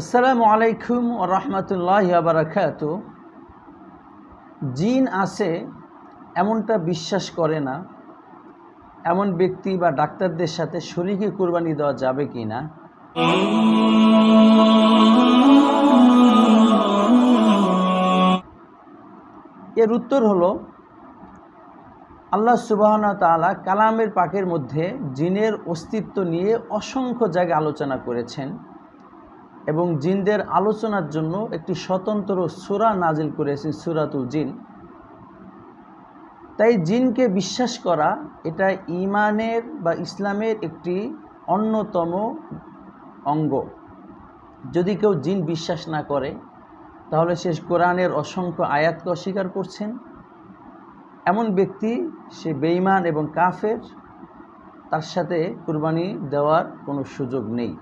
আসসালামু আলাইকুম রহমতুল্লাহ বারাকাত। জিন আছে, এমনটা বিশ্বাস করে না, এমন ব্যক্তি বা ডাক্তারদের সাথে শরীকে কোরবানি দেওয়া যাবে কি না? এর উত্তর হলো, আল্লাহ সুবাহনা তাআলা কালামের পাকের মধ্যে জিনের অস্তিত্ব নিয়ে অসংখ্য জায়গায় আলোচনা করেছেন। এবং জিনদের আলোচনার জন্য একটি স্বতন্ত্র সুরা নাজিল করেছেন সুরাতুল জিন। তাই জিনকে বিশ্বাস করা এটা ইমানের বা ইসলামের একটি অন্যতম অঙ্গ। যদি কেউ জিন বিশ্বাস না করে, তাহলে সে কোরআনের অসংখ্য আয়াতকে অস্বীকার করছেন। এমন ব্যক্তি, সে বেঈমান এবং কাফের, তার সাথে কুরবানি দেওয়ার কোনো সুযোগ নেই।